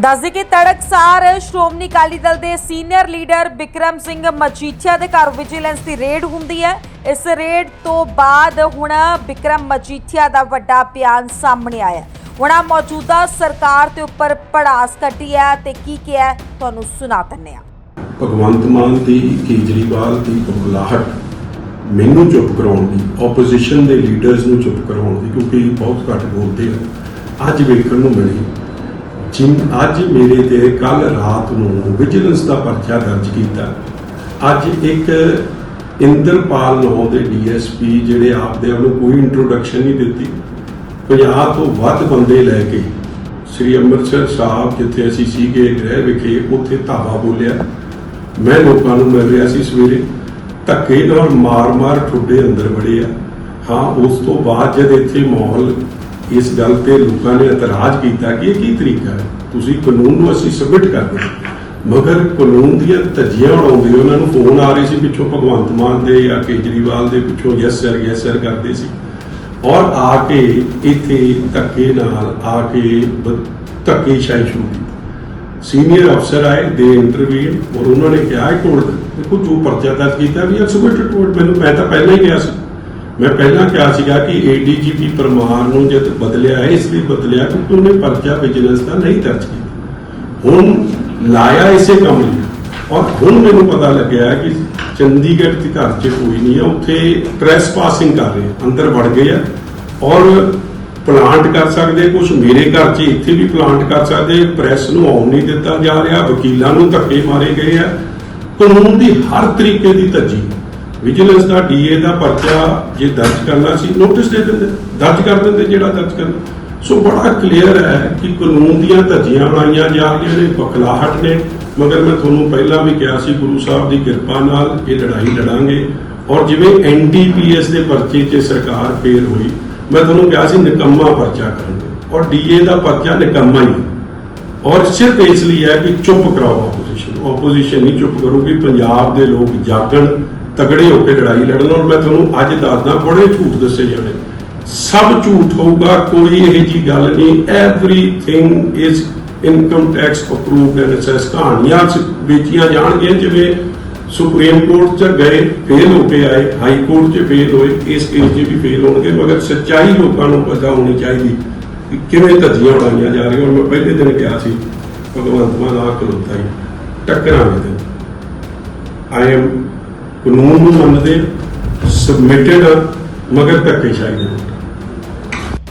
ਦੱਸਦੇ ਕਿ ਤੜਕਸਾਰ ਸ਼੍ਰੋਮਣੀ ਅਕਾਲੀ ਦਲ ਦੇ ਸੀਨੀਅਰ ਲੀਡਰ ਬਿਕਰਮ ਸਿੰਘ ਮਜੀਠੀਆ ਦੇ ਘਰ ਵਿਜੀਲੈਂਸ ਦੀ ਰੇਡ ਹੁੰਦੀ ਹੈ। ਇਸ ਰੇਡ ਤੋਂ ਬਾਅਦ ਹੁਣ ਵਿਕਰਮ ਮਜੀਠੀਆ ਦਾ ਵੱਡਾ ਬਿਆਨ ਸਾਹਮਣੇ ਆਇਆ ਹੈ। ਮੌਜੂਦਾ ਸਰਕਾਰ ਦੇ ਉੱਪਰ ਪੜਾਸ ਕੱਟੀ ਹੈ ਤੇ ਕੀ ਕਿਹਾ ਤੁਹਾਨੂੰ ਸੁਣਾ ਦਿੰਦੇ ਹਾਂ। ਭਗਵੰਤ ਮਾਨ ਦੀ, ਕੇਜਰੀਵਾਲ ਦੀ ਬੁਲਾਹਟ ਮੈਨੂੰ ਚੁੱਪ ਕਰਾਉਣ ਦੀ ਆਪੋਜੀਸ਼ਨ ਦੇ ਲੀਡਰਸ ਨੂੰ ਚੁੱਪ ਕਰਾਉਣ ਦੀ ਕਿਉਂਕਿ ਬਹੁਤ ਘੱਟ ਬੋਲਦੇ ਆ। ਅੱਜ ਵੇਖਣ ਨੂੰ ਮਿਲੀ ਜਿਨ ਅੱਜ ਮੇਰੇ ਤੇ ਕੱਲ ਰਾਤ ਨੂੰ ਵਿਜੀਲੈਂਸ ਦਾ ਪਰਚਾ ਦਰਜ ਕੀਤਾ। ਅੱਜ ਇੱਕ ਇੰਦਰਪਾਲ ਨਾਂ ਦੇ ਡੀਐਸਪੀ ਜਿਹੜੇ ਆਪਦੇ ਆਪ ਨੂੰ ਕੋਈ ਇੰਟਰੋਡਕਸ਼ਨ ਨਹੀਂ ਦਿੱਤੀ। 50 ਤੋਂ ਵੱਧ ਬੰਦੇ ਲੈ ਕੇ ਸ੍ਰੀ ਅੰਮ੍ਰਿਤਸਰ ਸਾਹਿਬ ਜਿੱਥੇ ਅਸੀਂ ਸੀਗੇ ਗ੍ਰਹਿ ਵਿਖੇ ਉੱਥੇ ਧਾਵਾ ਬੋਲਿਆ। ਮੈਂ ਲੋਕਾਂ ਨੂੰ ਮਿਲ ਰਿਹਾ ਸੀ ਸਵੇਰੇ। ਧੱਕੇ ਨਾਲ ਮਾਰ-ਮਾਰ ਠੁੱਡੇ ਅੰਦਰ ਵੜੇ ਆ। ਹਾਂ, ਉਸ ਤੋਂ ਬਾਅਦ ਜਦ ਇੱਥੇ ਮਾਹੌਲ ਇਸ ਗੱਲ ਤੇ ਲੋਕਾਂ ਨੇ ਇਤਰਾਜ਼ ਕੀਤਾ ਕਿ ਇਹ ਕੀ ਤਰੀਕਾ ਹੈ? ਤੁਸੀਂ ਕਾਨੂੰਨ ਨੂੰ ਅਸੀਂ ਸਬਮਿਟ ਕਰਦੇ ਮਗਰ ਕਾਨੂੰਨ ਦੀਆਂ ਧੱਜੀਆਂ ਉਡਾਉਂਦੇ ਉਹਨਾਂ ਨੂੰ ਫੋਨ ਆ ਰਹੇ ਸੀ, ਪਿੱਛੋਂ ਭਗਵੰਤ ਮਾਨ ਦੇ ਜਾਂ ਕੇਜਰੀਵਾਲ ਦੇ ਪਿੱਛੋਂ ਯੈਸ ਸਰ ਯੈਸ ਸਰ ਕਰਦੇ ਸੀ। ਔਰ ਆ ਕੇ ਇੱਥੇ ਧੱਕੇ ਨਾਲ ਆ ਕੇ ਬ- ਧੱਕੇ ਸ਼ਾਹੀ ਸ਼ੁਰੂ ਕੀਤੀ। ਸੀਨੀਅਰ ਅਫਸਰ ਆਏ, ਦੇ ਇੰਟਰਵਿਊ ਔਰ ਉਹਨਾਂ ਨੇ ਕਿਹਾ ਕੋਰਟ ਦੇਖੋ ਜੋ ਪਰਚਾ ਦਰਜ ਕੀਤਾ ਵੀ ਐਕਸਪਰਟ ਕੋਰਟ ਮੈਨੂੰ, ਮੈਂ ਤਾਂ ਪਹਿਲਾਂ ਹੀ ਗਿਆ ਸੀ। ਮੈਂ ਪਹਿਲਾਂ ਕਿਹਾ ਸੀਗਾ ਕਿ ਏਡੀਜੀਪੀ ਪਰਮਾਰ ਨੂੰ ਜਦ ਬਦਲਿਆ ਹੈ ਇਸ ਲਈ ਬਦਲਿਆ ਕਿਉਂਕਿ ਉਹਨੇ ਪਰਚਾ ਵਿਜੀਲੈਂਸ ਦਾ ਨਹੀਂ ਦਰਜ ਕੀਤਾ। ਹੁਣ ਲਾਇਆ ਇਸੇ ਕੰਮ ਲਈ ਔਰ ਹੁਣ ਮੈਨੂੰ ਪਤਾ ਲੱਗਿਆ ਕਿ ਚੰਡੀਗੜ੍ਹ ਦੇ ਘਰ 'ਚ ਕੋਈ ਨਹੀਂ ਹੈ, ਉੱਥੇ ਟ੍ਰੈਸ ਪਾਸਿੰਗ ਕਰ ਰਹੇ ਅੰਦਰ ਵੜ ਗਏ ਆ ਔਰ ਪਲਾਂਟ ਕਰ ਸਕਦੇ ਕੁਝ ਮੇਰੇ ਘਰ 'ਚ ਇੱਥੇ ਵੀ ਪਲਾਂਟ ਕਰ ਸਕਦੇ ਪ੍ਰੈਸ ਨੂੰ ਆਉਣ ਨਹੀਂ ਦਿੱਤਾ ਜਾ ਰਿਹਾ, ਵਕੀਲਾਂ ਨੂੰ ਧੱਕੇ ਮਾਰੇ ਗਏ ਆ। ਕਾਨੂੰਨ ਦੀ ਹਰ ਤਰੀਕੇ ਦੀ ਧੱਜੀ। ਵਿਜੀਲੈਂਸ ਦਾ ਡੀਏ ਦਾ ਪਰਚਾ ਜੇ ਦਰਜ ਕਰਨਾ ਸੀ ਨੋਟਿਸ ਦੇ ਦਿੰਦੇ, ਦਰਜ ਕਰ ਦਿੰਦੇ ਜਿਹੜਾ ਦਰਜ ਕਰਨਾ। ਸੋ ਬੜਾ ਕਲੀਅਰ ਹੈ ਕਿ ਕਾਨੂੰਨ ਦੀਆਂ ਧੱਜੀਆਂ ਬਣਾਈਆਂ ਜਾ ਰਹੀਆਂ ਨੇ, ਬਖਲਾਹਟ ਨੇ। ਮਗਰ ਮੈਂ ਤੁਹਾਨੂੰ ਪਹਿਲਾਂ ਵੀ ਕਿਹਾ ਸੀ, ਗੁਰੂ ਸਾਹਿਬ ਦੀ ਕਿਰਪਾ ਨਾਲ ਇਹ ਲੜਾਈ ਲੜਾਂਗੇ। ਔਰ ਜਿਵੇਂ ਐਨਡੀਪੀਐਸ ਦੇ ਪਰਚੇ 'ਚ ਸਰਕਾਰ ਫੇਲ ਹੋਈ, ਮੈਂ ਤੁਹਾਨੂੰ ਕਿਹਾ ਸੀ ਨਿਕੰਮਾ ਪਰਚਾ ਕਰਾਂਗੇ ਔਰ ਡੀਏ ਦਾ ਪਰਚਾ ਨਿਕੰਮਾ ਹੀ ਹੈ। ਔਰ ਸਿਰਫ ਇਸ ਲਈ ਹੈ ਕਿ ਚੁੱਪ ਕਰਾਓ ਆਪੋਜੀਸ਼ਨ ਆਪੋਜੀਸ਼ਨ ਨਹੀਂ ਚੁੱਪ ਕਰੂਗੀ, ਪੰਜਾਬ ਦੇ ਲੋਕ ਜਾਗਣ। ਤਗੜੇ ਹੋ ਕੇ ਲੜਾਈ ਲੜਨ ਔਰ ਮੈਂ ਤੁਹਾਨੂੰ ਅੱਜ ਦੱਸਦਾ, ਬੜੇ ਝੂਠ ਦੱਸੇ ਜਾਣੇ। ਸਭ ਝੂਠ ਹੋਊਗਾ, ਕੋਈ ਇਹ ਜੀ ਗੱਲ ਨਹੀਂ। Everything is income tax approved and assess ਕਹਾਣੀਆਂ ਵੇਚੀਆਂ ਜਾਣਗੀਆਂ, ਜਿਵੇਂ ਸੁਪਰੀਮ ਕੋਰਟ ਚ ਗਏ ਫੇਲ ਹੋ ਕੇ ਆਏ ਹਾਈ ਕੋਰਟ ਚ ਫੇਲ ਹੋਏ ਇਸ ਕੇਸ 'ਚ ਵੀ ਫੇਲ ਹੋਣਗੇ, ਮਗਰ ਸੱਚਾਈ ਲੋਕਾਂ ਨੂੰ ਪਤਾ ਹੋਣੀ ਚਾਹੀਦੀ ਕਿ ਕਿਵੇਂ ਧੱਜੀਆਂ ਉਡਾਈਆਂ ਜਾ ਰਹੀਆਂ। ਔਰ ਮੈਂ ਪਹਿਲੇ ਦਿਨ ਕਿਹਾ ਸੀ, ਭਗਵੰਤ ਮਾਨ ਆ ਕਰੋਤਾ ਹੀ ਟੱਕਰਾਂਗੇ। ਤੇ ਆਈ ਐਮ ਕਾਨੂੰਨ ਨੂੰ ਮੰਨਦੇ ਸਬਮਿਟਡ ਮਗਰ ਧੱਕੇ ਸ਼ਾਹੀ ਦੇ